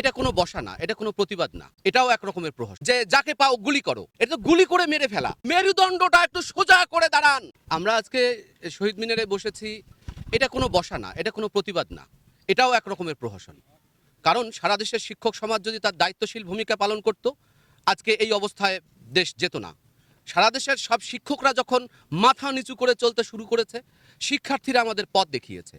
এটা কোনো বসা না, এটা কোনো প্রতিবাদ না, এটাও এক রকমের প্রহস। যে যাকে পাও গুলি করো, এটা তো গুলি করে মেরে ফেলা। মেরুদণ্ডটা একটু সোজা করে দাঁড়ান। আমরা আজকে শহীদ মিনারে বসেছি, এটা কোনো বসা না, এটা কোনো প্রতিবাদ না, এটাও এক রকমের প্রহসন। কারণ সারা দেশের শিক্ষক সমাজ যদি তার দায়িত্বশীল ভূমিকা পালন করত, আজকে এই অবস্থায় দেশ যেত না। সারা দেশের সব শিক্ষকরা যখন মাথা নিচু করে চলতে শুরু করেছে, শিক্ষার্থীরা আমাদের পথ দেখিয়েছে।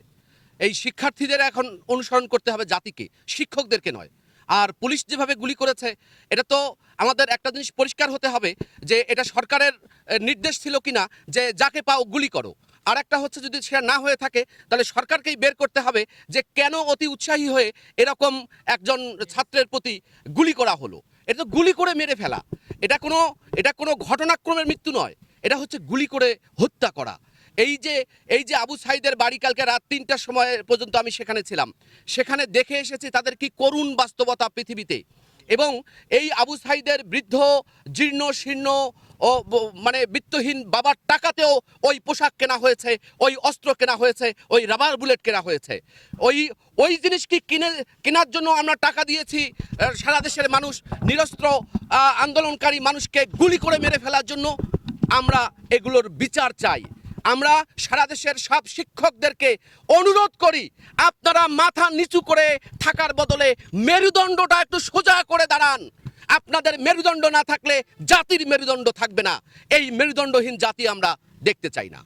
এই শিক্ষার্থীদের এখন অনুসরণ করতে হবে জাতিকে, শিক্ষকদেরকে নয়। আর পুলিশ যেভাবে গুলি করেছে, এটা তো আমাদের একটা জিনিস পরিষ্কার হতে হবে যে এটা সরকারের নির্দেশ ছিল কিনা যে যাকে পাও গুলি করো। আর একটা হচ্ছে যদি সেটা না হয়ে থাকে, তাহলে সরকারকেই বের করতে হবে যে কেন অতি উৎসাহী হয়ে এরকম একজন ছাত্রের প্রতি গুলি করা হলো। এটা তো গুলি করে মেরে ফেলা। এটা কোনো এটা কোনো ঘটনাক্রমের মৃত্যু নয়। এটা হচ্ছে গুলি করে হত্যা করা। এই যে এই যে আবু সাইদের বাড়ি কালকে রাত তিনটার সময় পর্যন্ত আমি সেখানে ছিলাম। সেখানে দেখে এসেছি তাদের কি করুণ বাস্তবতা পৃথিবীতে। এবং এই আবু সাইদের বৃদ্ধ, জীর্ণ, শীর্ণ ও মানে বিত্তহীন বাবার টাকাতেও ওই পোশাক কেনা হয়েছে, ওই অস্ত্র কেনা হয়েছে, ওই রাবার বুলেট কেনা হয়েছে। ওই ওই জিনিস কি কিনে, কেনার জন্য আমরা টাকা দিয়েছি? সারা দেশের মানুষ নিরস্ত্র আন্দোলনকারী মানুষকে গুলি করে মেরে ফেলার জন্য আমরা এগুলোর বিচার চাই। আমরা সারা দেশের সব শিক্ষকদেরকে অনুরোধ করি, আপনারা মাথা নিচু করে থাকার বদলে মেরুদণ্ডটা একটু সোজা করে দাঁড়ান। আপনাদের মেরুদণ্ড না থাকলে জাতির মেরুদণ্ড থাকবে না। এই মেরুদণ্ডহীন জাতি আমরা দেখতে চাই না।